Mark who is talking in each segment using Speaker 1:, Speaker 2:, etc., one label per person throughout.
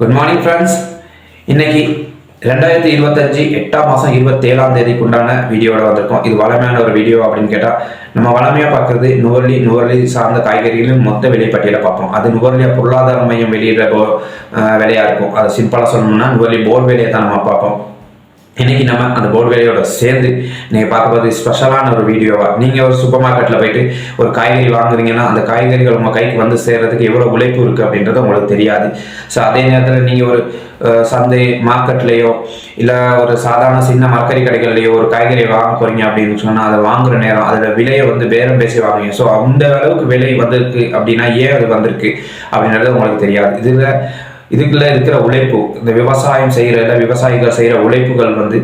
Speaker 1: Good morning friends இன்னைக்கு ரெண்டாயிரத்தி இருபத்தஞ்சு எட்டாம் மாதம் இருபத்தேழாம் தேதிக்கு உண்டான வீடியோட வந்திருக்கோம். இது வளமையான ஒரு வீடியோ அப்படின்னு கேட்டால் நம்ம வளமையாக பார்க்குறது நுவர்லி நுவர்லி சார்ந்த காய்கறிகளும் மொத்த விலைப்பட்டியலை பார்ப்போம். அது நுவர்லியா பொருளாதார மையம் வெளியிடுற போ இருக்கும். அதை சிம்பிளாக சொல்லணும்னா நுவர்லி போர் வேலையை தான் நம்ம பார்ப்போம். இன்னைக்கு நம்ம அந்த போர்டு வேலையோட சேர்ந்து நீங்கள் பார்க்க போது ஸ்பெஷலான ஒரு வீடியோவா நீங்கள் ஒரு சூப்பர் மார்க்கெட்டில் போயிட்டு ஒரு காய்கறி வாங்குறீங்கன்னா அந்த காய்கறிகள் உங்கள் கைக்கு வந்து சேர்றதுக்கு எவ்வளோ உழைப்பு இருக்குது அப்படின்றது உங்களுக்கு தெரியாது. ஸோ அதே நேரத்தில் நீங்கள் ஒரு சந்தை மார்க்கெட்லேயோ இல்லை ஒரு சாதாரண சின்ன மரக்கறி கடைகள்லையோ ஒரு காய்கறி வாங்க போறீங்க அப்படின்னு சொன்னால் அதை வாங்குற நேரம் அதோட விலையை வந்து பேரம் பேசி வாங்குவீங்க. ஸோ அந்த அளவுக்கு விலை வந்திருக்கு அப்படின்னா ஏன் அது வந்திருக்கு அப்படின்றது உங்களுக்கு தெரியாது. இதில் இதுக்குள்ளே இருக்கிற உழைப்பு இந்த விவசாயம் செய்கிற விவசாயிகள் செய்கிற உழைப்புகள் வந்து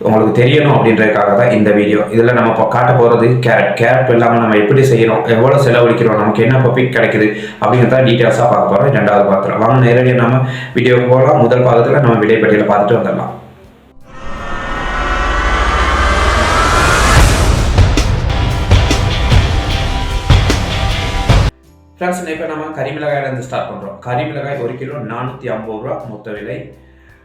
Speaker 1: உங்களுக்கு தெரியணும் அப்படின்றதுக்காக தான் இந்த வீடியோ இதில் நம்ம இப்போ காட்ட போகிறது கேரட் கேரட் இல்லாமல் நம்ம எப்படி செய்கிறோம் எவ்வளோ செலவழிக்கிறோம் நமக்கு என்ன பப்பிக் கிடைக்குது அப்படிங்கிறத டீட்டெயில்ஸாக பார்க்க போகிறோம் ரெண்டாவது பாத்திரம். வாங்க நேரடியாக நம்ம வீடியோக்கு போகலாம். முதல் பாகத்தில் நம்ம விலை பார்த்துட்டு வந்துடலாம். ஃப்ரெண்ட்ஸ் இப்போ நம்ம கறிமிளகாயிலேருந்து ஸ்டார்ட் பண்ணுறோம் கறிமிளகாய் ஒரு கிலோ நானூற்றி ஐம்பது ரூபா மொத்த விலை.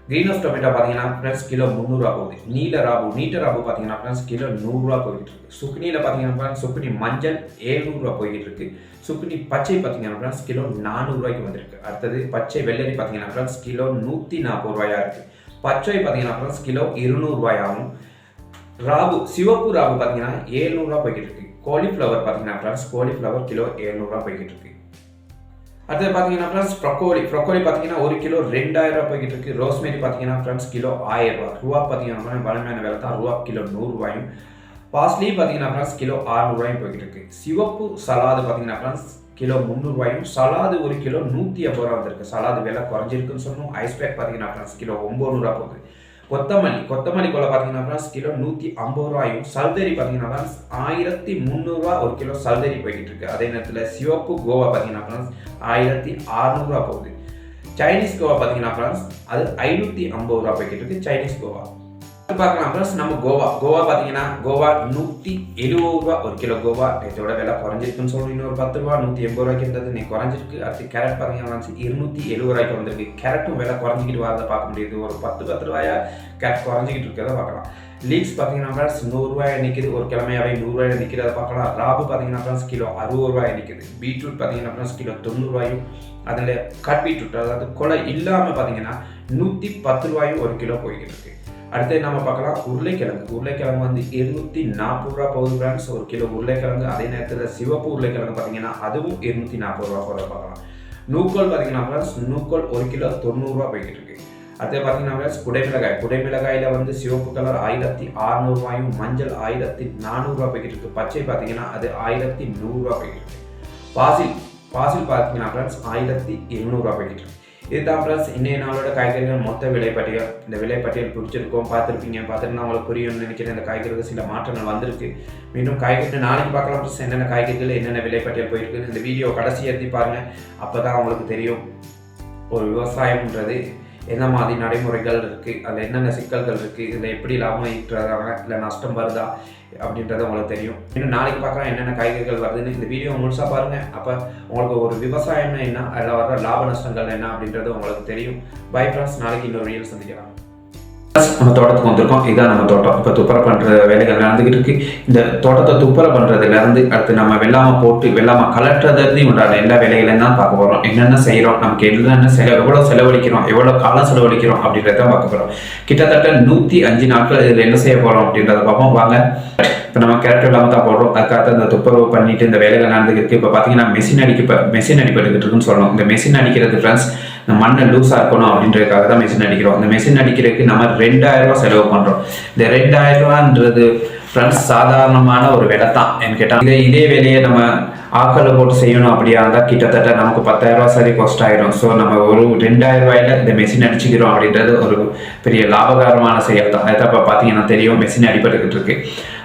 Speaker 1: க்ரீன் ஹவுஸ் டொமேட்டோ பார்த்தீங்கன்னா ஃப்ரெண்ட்ஸ் கிலோ முந்நூறுரூவா போகுது. நீல ராபு நீட்ட ராபு பார்த்தீங்கன்னா ஃப்ரெண்ட்ஸ் கிலோ நூறுரூவா போய்கிட்டு இருக்கு. சுக்குனியில் பார்த்தீங்கன்னா ஃப்ரெண்ட்ஸ் சுக்குனி மஞ்சள் ஏழ்நூறுரூவா போய்கிட்டு இருக்கு. சுக்குனி பச்சை பார்த்தீங்கன்னா ஃப்ரெண்ட்ஸ் கிலோ நானூறுரூவாய்க்கு வந்திருக்கு. அடுத்தது பச்சை வெள்ளரி பார்த்தீங்கன்னா ஃப்ரெண்ட்ஸ் கிலோ நூற்றி நாற்பது ரூபாயாக இருக்குது பச்சை பார்த்தீங்கன்னா ஃப்ரெண்ட்ஸ் கிலோ இருநூறுவாயாகும் ராகு சிவப்பு ராகு பார்த்தீங்கன்னா ஏழ்நூறுரூவா போய்கிட்டு இருக்கு. காலிஃப்ளவர் பார்த்தீங்கன்னா ஃப்ரெண்ட்ஸ் காலிஃப்ளவர் கிலோ ஏழ்நூறுரூவா போய்கிட்டு இருக்கு. அடுத்தது பார்த்தீங்கன்னா ஃப்ரெண்ட்ஸ் ப்ரொக்கோலி ப்ரொக்கோலி பார்த்தீங்கன்னா ஒரு கிலோ ரெண்டாயிரம் ரூபாய் போய்கிட்டு இருக்கு. ரோஸ்மேரி பார்த்தீங்கன்னா ஃப்ரெண்ட்ஸ் கிலோ ஆயிரம் ரூபா ரூபா பார்த்தீங்கன்னா வளமையான விலை தான்? ரூபா கிலோ நூறுரூவாயும் பாஸ்லி பார்த்தீங்கன்னா ஃப்ரெண்ட்ஸ் கிலோ ஆறுநூறுவாயும் போய்கிட்டு இருக்கு. சிவப்பு சலாது பார்த்தீங்கன்னா ஃப்ரெண்ட்ஸ் கிலோ முந்நூறுவாயும் சலாது ஒரு கிலோ நூற்றி ஐம்பது ரூபா வந்திருக்கு. சலாது விலை குறைஞ்சிருக்குன்னு சொன்னோம் ஐஸ் பேக் பார்த்தீங்கன்னா ஃப்ரெண்ட்ஸ் கிலோ ஒம்பது ரூபா போகுது. கொத்தமல்லி. கொத்தமல்லி கொலை பார்த்தீங்கன்னா கிலோ நூற்றி ஐம்பது ரூபாயும் சல்தரி பார்த்தீங்கன்னா ஆயிரத்தி முந்நூறுரூவா ஒரு கிலோ சல்தரி போய்கிட்டு இருக்கு அதே நேரத்தில் சிவப்பு கோவா பார்த்தீங்கன்னா ஆயிரத்தி அறநூறுவா போகுது. சைனீஸ் கோவா பார்த்தீங்கன்னா அது ஐநூற்றி ஐம்பது ரூபா போய்கிட்டு இருக்கு சைனீஸ் கோவா. பார்க்கலாம். ப்ளஸ் நம்ம கோவா. கோவா பார்த்தீங்கன்னா கோவா நூற்றி எழுபது ரூபா ஒரு கிலோ கோவா இதோட விலை குறைஞ்சிருக்குன்னு சொல்லி இன்னொரு பத்து ரூபா நூற்றி எண்பது ரூபாய்க்கு இருந்தது. நீ குறைஞ்சிருக்கு. அடுத்து கேரட் பார்த்தீங்கன்னா இருநூற்றி எழுபது ரூபாய்க்கு வந்திருக்கு. கேரட்டும் விலை குறைஞ்சிக்கிட்டு வரதை பார்க்க முடியுது. ஒரு பத்து பத்து ரூபாயா? கேரட் குறைஞ்சிக்கிட்டு இருக்கிறத பார்க்கலாம். லீக்ஸ் பார்த்தீங்கன்னா ஃப்ரெண்ட்ஸ் நூறுரூவாய் நிற்கிது ஒரு கிழமையாவே நூறுரூவாய் நிற்கிறத பார்க்கலாம். ராபு பார்த்தீங்கன்னா ஃப்ரெண்ட்ஸ் கிலோ அறுபது ரூபாய் நிற்கிது பீட்ரூட் பார்த்தீங்கன்னா ஃப்ரெண்ட்ஸ் கிலோ தொண்ணூறுரூவாயும் அதில் கட் பீட்ரூட் அதாவது கொலை இல்லாமல் பார்த்தீங்கன்னா நூற்றி பத்து ரூபாயும் ஒரு கிலோ போய்கிட்டு இருக்குது அடுத்து நம்ம பார்க்கலாம்? உருளைக்கிழங்கு. உருளைக்கிழங்கு வந்து இருநூத்தி நாற்பது ரூபா போகுது ஃப்ரெண்ட்ஸ் ஒரு கிலோ உருளைக்கிழங்கு அதே நேரத்தில் சிவப்பு உருளைக்கிழங்கு பார்த்தீங்கன்னா அதுவும் இருநூத்தி நாற்பது ரூபா போகிறத பார்க்கலாம். நூக்கோல் பார்த்தீங்கன்னா ஃப்ரெண்ட்ஸ் நூக்கோல் ஒரு கிலோ தொண்ணூறுரூவா போய்கிட்டு இருக்கு. அடுத்து பார்த்தீங்கன்னா ஃப்ரெண்ட்ஸ் குடைமிளகாய். குடைமிளகாயில் வந்து சிவப்பு கலர் ஆயிரத்தி அறநூறுவாயும் மஞ்சள் ஆயிரத்தி நானூறுரூவா போய்கிட்டு இருக்கு. பச்சை பார்த்தீங்கன்னா அது ஆயிரத்தி நூறுரூவா போய்கிட்டு இருக்கு. பாசில் பாசில் பார்த்தீங்கன்னா ஃப்ரெண்ட்ஸ் ஆயிரத்தி எழுநூறுரூவா போய்கிட்டு இருக்கு. இதுதான் ப்ளஸ் இன்றைய நாளோட காய்கறிகள் மொத்த விலைப்பட்டியல் இந்த விலைப்பட்டியல் பிடிச்சிருக்கோம் பார்த்துருப்பீங்க பார்த்துட்டு உங்களுக்கு புரியும்னு நினைக்கிறேன். இந்த காய்கறிகள் சில மாற்றங்கள் வந்திருக்கு. மீண்டும் காய்கறி நாளைக்கு பார்க்கலாம் ப்ளஸ் என்னென்ன காய்கறிகள் என்னென்ன விலைப்பட்டியல் போயிருக்கு. இந்த வீடியோ கடைசி எழுதி பாருங்கள் அப்போ தான் உங்களுக்கு தெரியும். ஒரு விவசாயம்ன்றது என்ன மாதிரி நடைமுறைகள் இருக்குது அதில் என்னென்ன சிக்கல்கள் இருக்குது இதில் எப்படி லாபம் ஈட்டுறாங்க இல்லை நஷ்டம் வருதா அப்படின்றது உங்களுக்கு தெரியும். இன்னும் நாளைக்கு பார்க்கலாம் என்னென்ன காய்கறிகள் வருதுன்னு. இந்த வீடியோ முழுசாக பாருங்கள் அப்போ உங்களுக்கு ஒரு விவசாயம்னா என்ன அதில் வர லாப நஷ்டங்கள் என்ன அப்படின்றது உங்களுக்கு தெரியும். பை ஃப்ரெண்ட்ஸ் நாளைக்கு இன்னொரு வீடியோ சந்திக்கலாம். நம்ம தோட்டத்துக்கு வந்திருக்கோம். இதான் நம்ம தோட்டம். இப்போ துப்புரை பண்ணுற வேலைகள் நடந்துக்கிட்டு இருக்கு. இந்த தோட்டத்தை துப்புரை பண்ணுறதுலேருந்து அடுத்து நம்ம வெள்ளாமை போட்டு வெள்ளாமை கலட்டுறதுலேருந்து உண்டான எல்லா வேலைகளையும் தான் பார்க்க போகிறோம் என்னென்ன செய்கிறோம் நமக்கு என்னென்ன செலவு எவ்வளோ செலவழிக்கிறோம்? எவ்வளோ காலம் செலவழிக்கிறோம்? அப்படின்றத பார்க்க போகிறோம் கிட்டத்தட்ட நூற்றி அஞ்சு நாட்கள் இதில் என்ன செய்ய போகிறோம் அப்படின்றத பார்ப்போம். வாங்க. இப்போ நம்ம கேரக்டர் இல்லாமல் தான் போடுறோம். அதுக்காக இந்த துப்புரவு பண்ணிட்டு இந்த வேலைகள் நடந்துக்கிட்டு இருக்கு. இப்போ பார்த்தீங்கன்னா மெஷின் அடிக்க இப்போ மெஷின் அடிப்பட்டுக்கிட்டு இருக்குன்னு சொல்லணும். இந்த மெஷின் அடிக்கிறது ஃப்ரெண்ட்ஸ் மண்ணை லூஸாக இருக்கணும் அப்படின்றதுக்காக தான் மெஷின் அடிக்கிறோம். இந்த மெஷின் அடிக்கிறதுக்கு நம்ம ரெண்டாயிரம் ரூபா செலவு பண்ணுறோம் இந்த ரெண்டாயிரம் ரூபான்றது ஃப்ரெண்ட்ஸ் சாதாரணமான ஒரு விலை தான் என்ன கேட்டால் இதே இதே வேலையை நம்ம ஆக்களை போட்டு செய்யணும் அப்படியா இருந்தால் கிட்டத்தட்ட நமக்கு பத்தாயிரரூவா சரி காஸ்ட் ஆயிரும். ஸோ நம்ம ஒரு ரெண்டாயிரம் ரூபாயில இந்த மெஷின் அடிச்சுக்கிறோம் அப்படின்றது ஒரு பெரிய லாபகரமான செயல் தான். அதை இப்போ பார்த்தீங்கன்னா தெரியும் மெஷின் அடிபட்டுக்கிட்டு இருக்கு.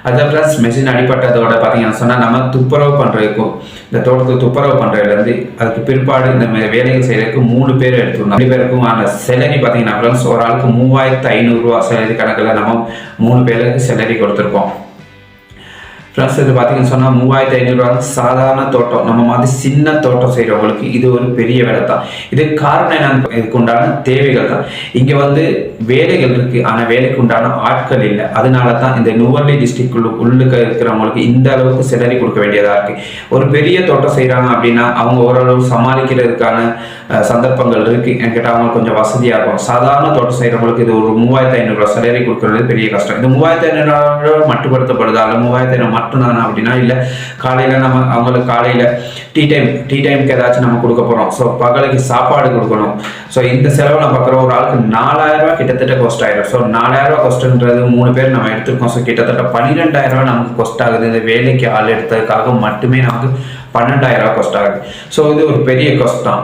Speaker 1: அதை ப்ளஸ் மெஷின் அடிப்பட்டதோட பார்த்தீங்கன்னா சொன்னால் நம்ம துப்புரவு பண்ணுறதுக்கும் இந்த தோட்டத்துக்கு துப்புரவு பண்ணுறதுலேருந்து அதுக்கு பிற்பாடு இந்த வேலைகள் செய்கிறதுக்கு மூணு பேர் எடுத்துருந்தோம் ரெண்டு பேருக்கும் அந்த செலரி பார்த்தீங்கன்னா ஒரு ஆளுக்கு மூவாயிரத்து ஐநூறுரூவா செலரி கணக்கில் நம்ம மூணு பேருக்கு செலரி கொடுத்துருக்கோம். ஃப்ரெண்ட்ஸ் இது பார்த்தீங்கன்னு சொன்னால் மூவாயிரத்தி ஐநூறுரூவா சாதாரண தோட்டம். நம்ம மாதிரி சின்ன தோட்டம் செய்கிறவங்களுக்கு இது ஒரு பெரிய வேலை தான். இது காரணம் என்னன்னு இதுக்கு உண்டான தேவைகள் தான். இங்கே வந்து வேலைகள் இருக்குது ஆனால் வேலைக்கு உண்டான ஆட்கள் இல்லை. அதனால தான் இந்த நுவர்லி டிஸ்ட்ரிக்ட் உள்ளுக்க இருக்கிறவங்களுக்கு இந்த அளவுக்கு சிலரி கொடுக்க வேண்டியதாக இருக்குது ஒரு பெரிய தோட்டம் செய்கிறாங்க அப்படின்னா அவங்க ஓரளவு சமாளிக்கிறதுக்கான சந்தர்ப்பங்கள் இருக்குது என்கிட்ட அவங்களுக்கு கொஞ்சம் வசதியாக இருக்கும் சாதாரண தோட்டம் செய்கிறவங்களுக்கு இது ஒரு மூவாயிரத்தி ஐநூறுரூவா சிலரி கொடுக்கறது பெரிய கஷ்டம். இந்த மூவாயிரத்தி ஐநூறுரூவா மட்டுப்படுத்தப்படுதா? இல்லை மூவாயிரத்தி ஐநூறு மட்டும்தானா அப்படின்னா இல்லை காலையில் நம்ம அவங்களுக்கு காலையில் டீ டைம் டீ டைமுக்கு ஏதாச்சும் நம்ம கொடுக்க போகிறோம் ஸோ பகலுக்கு சாப்பாடு கொடுக்கணும். ஸோ இந்த செலவு நம்ம பார்க்குற ஒரு ஆளுக்கு நாலாயிரம் கிட்டத்தட்ட கொஸ்ட் ஆயிடும் ஸோ நாலாயிரம் ரூபாய் மூணு பேர் நம்ம எடுத்துருக்கோம். ஸோ கிட்டத்தட்ட பன்னிரெண்டாயிரம் நமக்கு கொஸ்ட் ஆகுது. இந்த வேலைக்கு ஆள் எடுத்ததுக்காக மட்டுமே நமக்கு பன்னெண்டாயிரம் கொஸ்ட் ஆகுது. ஸோ இது ஒரு பெரிய கொஸ்ட் தான்.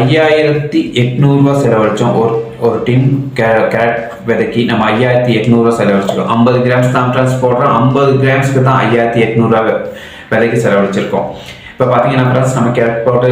Speaker 1: ஐயாயிரத்தி எட்நூறுபா செலவழிச்சோம். ஒரு ஒரு டின் கேரட் விதைக்கு நம்ம ஐயாயிரத்தி எட்நூறுரூவா செலவழிச்சிருக்கோம் ஐம்பது கிராம்ஸ் தான் ஃப்ரெண்ட்ஸ் போடுறோம் ஐம்பது கிராம்ஸ்க்கு தான் ஐயாயிரத்தி எட்நூறுரூவா விலைக்கு செலவழிச்சிருக்கோம் இப்போ பார்த்தீங்கன்னா ஃப்ரெண்ட்ஸ் நம்ம கேரட் போட்டு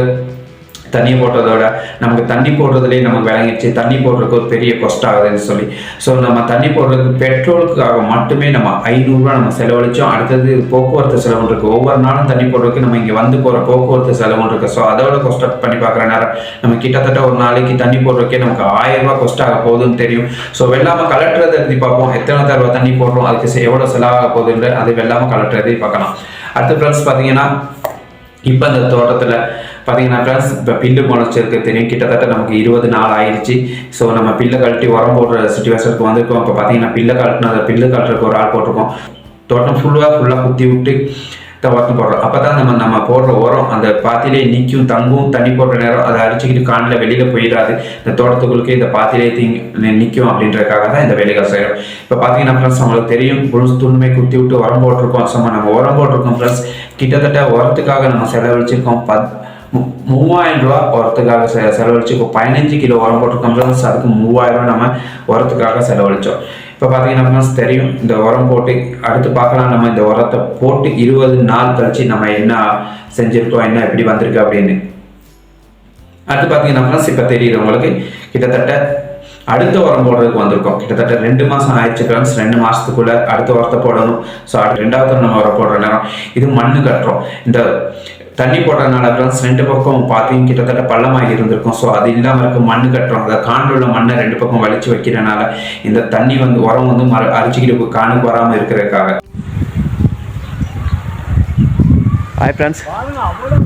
Speaker 1: தண்ணி போட்டதோட நமக்கு தண்ணி போடுறதுலேயே நமக்கு விளங்கிடுச்சு. தண்ணி போடுறதுக்கு ஒரு பெரிய கொஸ்ட் ஆகுதுன்னு சொல்லி. ஸோ நம்ம தண்ணி போடுறதுக்கு பெட்ரோலுக்காக மட்டுமே நம்ம ஐநூறுரூவா நம்ம செலவழிச்சோம். அடுத்தது போக்குவரத்து செலவு ஒவ்வொரு நாளும் தண்ணி போடுறதுக்கு நம்ம இங்கே வந்து போகிற போக்குவரத்து செலவு ஸோ அதோட கொஸ்ட் பண்ணி பார்க்குற நேரம் நம்ம கிட்டத்தட்ட ஒரு நாளைக்கு தண்ணி போடுறதுக்கே நமக்கு ஆயிரம் ரூபா கொஸ்ட் ஆக போகுதுன்னு தெரியும். ஸோ வெள்ளாமல் கலட்டுறதை எழுதி பார்ப்போம். எத்தனை தடவை தண்ணி போடுறோம்? அதுக்கு எவ்வளோ செலவாக போகுதுன்ற அது வெள்ளாமல் கலட்டுறதை பார்க்கலாம். அடுத்து ஃப்ரெண்ட்ஸ் பார்த்தீங்கன்னா இப்போ இந்த தோட்டத்தில் பார்த்தீங்கன்னா ஃப்ரெண்ட்ஸ் இப்போ பில்லு முளைச்சிருக்கு தெரியும் கிட்டத்தட்ட நமக்கு இருபது நாள் ஆயிடுச்சு ஸோ நம்ம பில்லை கழட்டி உரம் போடுற சுச்சுவேஷனுக்கு வந்திருக்கோம். இப்போ பார்த்தீங்கன்னா பில்லை கழட்டின அந்த பில்லு கழட்டுறதுக்கு ஒரு ஆள் போட்டிருக்கோம். தோட்டம் ஃபுல்லாக ஃபுல்லாக குத்தி விட்டு தான் போடுறோம். அப்போ தான் நம்ம நம்ம போடுற உரம் அந்த பாத்திலே நிற்கும் தங்கும் தண்ணி போடுற நேரம் அதை அடிச்சுக்கிட்டு காணில் வெளியில் போயிடாது. இந்த தோட்டத்துக்குள்ளே இந்த பாத்திலே தீ நிற்கும் அப்படின்றதுக்காக தான் இந்த வேலைகள் செய்கிறோம் இப்போ பார்த்தீங்கன்னா ஃப்ரெண்ட்ஸ் நம்மளுக்கு தெரியும் புழுஸ் துண்மை குத்தி விட்டு உரம் போட்டிருக்கோம். சும்மா நம்ம உரம் போட்டிருக்கோம் ஃப்ரெண்ட்ஸ் கிட்டத்தட்ட உரத்துக்காக நம்ம செலவழிச்சிருக்கோம். பத் மூவாயிரம் ரூபா உரத்துக்காக செ இப்போ பதினஞ்சு கிலோ உரம் போட்டுருக்கோம் அதுக்கு மூவாயிரம் ரூபா நம்ம உரத்துக்காக செலவழித்தோம் இப்போ பார்த்தீங்கன்னா தெரியும் இந்த உரம் போட்டு அடுத்து பார்க்கலாம் நம்ம இந்த உரத்தை போட்டு இருபது நாள் கழிச்சு நம்ம என்ன செஞ்சுருக்கோம் என்ன எப்படி வந்திருக்கு அப்படின்னு. அடுத்து பார்த்தீங்கன்னா இப்போ தெரியுது உங்களுக்கு கிட்டத்தட்ட அடுத்த உரம் போடுறதுக்கு வந்திருக்கோம். கிட்டத்தட்ட ரெண்டு மாதம் ஆயிடுச்சு ஃப்ரெண்ட்ஸ் ரெண்டு மாதத்துக்குள்ள அடுத்த உரத்தை போடணும். ஸோ ரெண்டாவது நம்ம உரம் போடுற நேரம். இது மண்ணு கட்டுறோம். இந்த தண்ணி போட்டதுனால ஃப்ரெண்ட்ஸ் ரெண்டு பக்கம் பார்த்தீங்க கிட்டத்தட்ட பள்ளமாக இருந்திருக்கும். ஸோ அது இல்லாமல் இருக்கும் மண்ணு கட்டுறோம். அதை காண்டில் மண்ணை ரெண்டு பக்கம் வலிச்சு வைக்கிறனால இந்த தண்ணி வந்து உரம் வந்து மறு அரிச்சிக்கிட்டு காணுக்கு வராமல் இருக்கிறதுக்காக.
Speaker 2: ஹாய் ஃப்ரெண்ட்ஸ்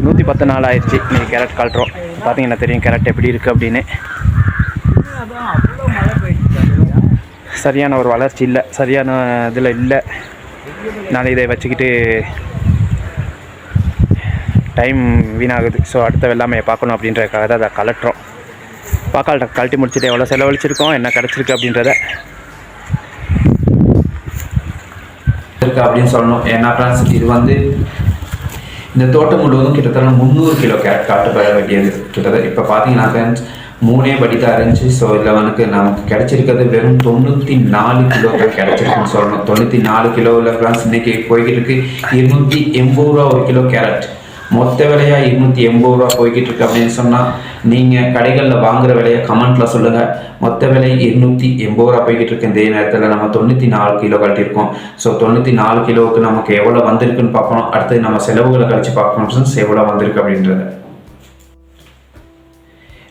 Speaker 2: நூற்றி பத்து நாள் ஆயிடுச்சு நீங்கள் கேரட் கழட்டுறோம் பார்த்தீங்கன்னா தெரியும் கேரட் எப்படி இருக்குது அப்படின்னு. சரியான ஒரு வளர்ச்சி இல்லை. சரியான இதில் இல்லை. நான் இதை வச்சுக்கிட்டு டைம் வீணாகுது. ஸோ அடுத்த வெள்ளாமையை பார்க்கணும் அப்படின்றதுக்காக தான் அதை கலட்டுறோம். பார்க்கால் கழட்டி முடிச்சுட்டு எவ்வளோ செலவழிச்சிருக்கோம் என்ன கிடச்சிருக்கு அப்படின்றத.
Speaker 1: இருக்குது அப்படின்னு சொல்லணும். ஏன்னா ஃப்ரெண்ட்ஸ் இது வந்து இந்த தோட்டம் முழுவதும் கிட்டத்தட்ட முந்நூறு கிலோ கேரட் காட்டு பெற வேண்டியது கிட்டத்தட்ட இப்போ பார்த்தீங்கன்னா ஃப்ரெண்ட்ஸ் மூணே படி தான் இருந்துச்சு. ஸோ இதில் வந்து நமக்கு கிடச்சிருக்கிறது வெறும் தொண்ணூற்றி நாலு கிலோ தான் கிடச்சிருக்குன்னு சொல்லணும். தொண்ணூற்றி நாலு கிலோவில் ஃப்ரெண்ட்ஸ் இன்னைக்கு போய்கிட்டு இருக்கு. இருநூற்றி எண்பது ரூபா ஒரு கிலோ கேரட். மொத்த விலையா இருநூற்றி எண்பது ரூபா போய்கிட்டு இருக்கு அப்படின்னு சொன்னால் நீங்கள் கடைகளில் வாங்குற விலையை கமெண்ட்டில் சொல்லுங்கள் மொத்த விலை இருநூற்றி எண்பது ரூபா போய்கிட்டு இருக்கு இதே நேரத்தில். நம்ம தொண்ணூற்றி நாலு கிலோ கட்டியிருக்கோம் ஸோ தொண்ணூற்றி நாலு கிலோவுக்கு நமக்கு எவ்வளோ வந்திருக்குன்னு பார்க்கணும். அடுத்து நம்ம செலவுகளை கழிச்சு பார்க்கணும். எவ்வளோ வந்திருக்கு அப்படின்றத.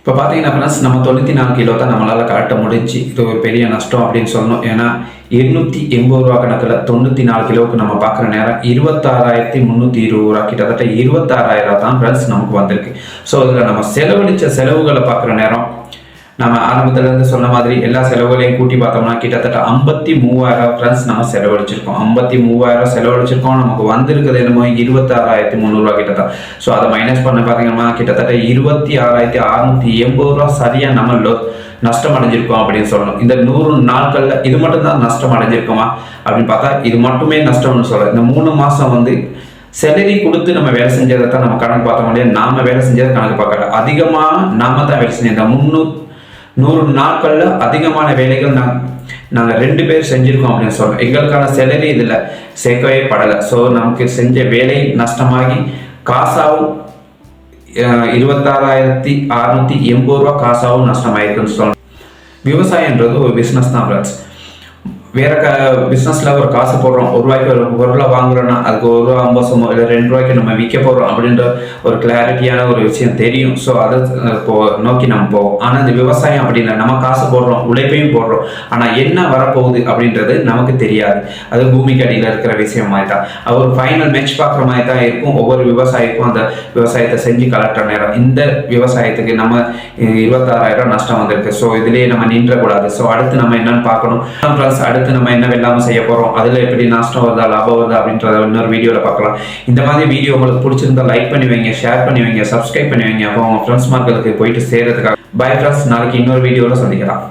Speaker 1: இப்போ பார்த்தீங்கன்னா ஃப்ரெண்ட்ஸ் நம்ம தொண்ணூற்றி நாலு கிலோ தான் நம்மளால் காட்ட முடிஞ்சு இது ஒரு பெரிய நஷ்டம் அப்படின்னு சொன்னோம் ஏன்னா இருநூற்றி எண்பது ரூபா கணக்கில் தொண்ணூற்றி நாலு கிலோவுக்கு நம்ம பார்க்குற நேரம் இருபத்தாறாயிரத்தி முந்நூற்றி இருபது ரூபா கிட்டத்தட்ட இருபத்தாறாயிரம் தான் ஃப்ரெண்ட்ஸ் நமக்கு வந்திருக்கு. ஸோ அதில் நம்ம செலவழித்த செலவுகளை பார்க்குற நேரம் நம்ம ஆரம்பத்துல இருந்து சொன்ன மாதிரி எல்லா செலவுகளையும் கூட்டி பார்த்தோம்னா கிட்டத்தட்ட ஐம்பத்தி மூவாயிரம் ஃப்ரெண்ட்ஸ் நம்ம செலவழிச்சிருக்கோம். ஐம்பத்தி மூவாயிரம் செலவழிச்சிருக்கோம். நமக்கு வந்திருக்கிறது என்னமோ இருபத்தாறாயிரத்தி முந்நூறுரூவா கிட்டத்தட்ட. ஸோ அதை மைனஸ் பண்ண பார்த்தீங்கன்னா கிட்டத்தட்ட இருபத்தி ஆறாயிரத்தி அறுநூத்தி எண்பது ரூபா சரியாக நம்ம லோ நஷ்டம் அடைஞ்சிருக்கோம் அப்படின்னு சொல்லணும். இந்த நூறு நாட்கள்ல இது மட்டும் தான் நஷ்டம் அடைஞ்சிருக்கோமா அப்படின்னு பார்த்தா இது மட்டுமே நஷ்டம்னு சொல்லலாம் இந்த மூணு மாசம் வந்து சேலரி கொடுத்து நம்ம வேலை செஞ்சதை தான் நம்ம கணக்கு பார்த்த முடியாது நாம வேலை செஞ்சதை கணக்கு பார்க்கல. அதிகமாக நாம தான் வேலை செஞ்சோம். இந்த நூறு நாட்கள்ல அதிகமான வேலைகள் நான் நாங்கள் ரெண்டு பேர் செஞ்சுருக்கோம் அப்படின்னு சொல்கிறோம் எங்களுக்கான சேலரி இதில் சேர்க்கவே படலை. ஸோ நமக்கு செஞ்ச வேலை நஷ்டமாகி காசாவும் இருபத்தாறாயிரத்தி அறுநூத்தி எண்பது ரூபா காசாவும் நஷ்டமாயிருக்குன்னு சொல்லணும் விவசாயன்றது ஒரு பிஸ்னஸ் தான் ஃப்ரெண்ட்ஸ் வேற க பிஸ்னஸில் ஒரு காசு போடுறோம் ஒரு ரூபாய்க்கு ஒரு பொருளை வாங்குறோம்னா அதுக்கு ஒரு ரூபா ஐம்பது இல்லை ரெண்டு ரூபாய்க்கு நம்ம விற்க போகிறோம் அப்படின்ற ஒரு கிளாரிட்டியான ஒரு விஷயம் தெரியும். ஸோ அதை இப்போ நோக்கி நம்ம போவோம். ஆனால் இந்த விவசாயம் அப்படி இல்லை. நம்ம காசு போடுறோம் உழைப்பையும் போடுறோம். ஆனால் என்ன வரப்போகுது அப்படின்றது நமக்கு தெரியாது. அது பூமிக்கு அடியில் இருக்கிற விஷயம் மாதிரி தான். அது ஒரு ஃபைனல் மேட்ச் பார்க்குற மாதிரி தான் இருக்கும். ஒவ்வொரு விவசாயிக்கும் அந்த விவசாயத்தை செஞ்சு கலெக்டர் நேரம். இந்த விவசாயத்துக்கு நம்ம இருபத்தாறாயிரம் நஷ்டம் வந்திருக்கு. ஸோ இதுலேயே நம்ம நின்றக்கூடாது. ஸோ அடுத்து நம்ம என்னன்னு பார்க்கணும். ப்ளஸ் அடுத்து நம்ம என்ன வெள்ளாமல் செய்ய போகிறோம் அதில் எப்படி நஷ்டம் வருதா லாபம் வருதா அப்படின்றத இன்னொரு வீடியோவில் பார்க்கலாம். இந்த மாதிரி வீடியோ உங்களுக்கு பிடிச்சிருந்தா லைக் பண்ணி வைங்க ஷேர் பண்ணி வைங்க சப்ஸ்கிரைப் பண்ணி வைங்க. அப்போ உங்கள் ஃப்ரெண்ட்ஸ் மார்களுக்கு போயிட்டு சேர்கிறதுக்காக பை ஃப்ரெண்ட்ஸ் நாளைக்கு இன்னொரு வீடியோவில் சந்திக்கலாம்.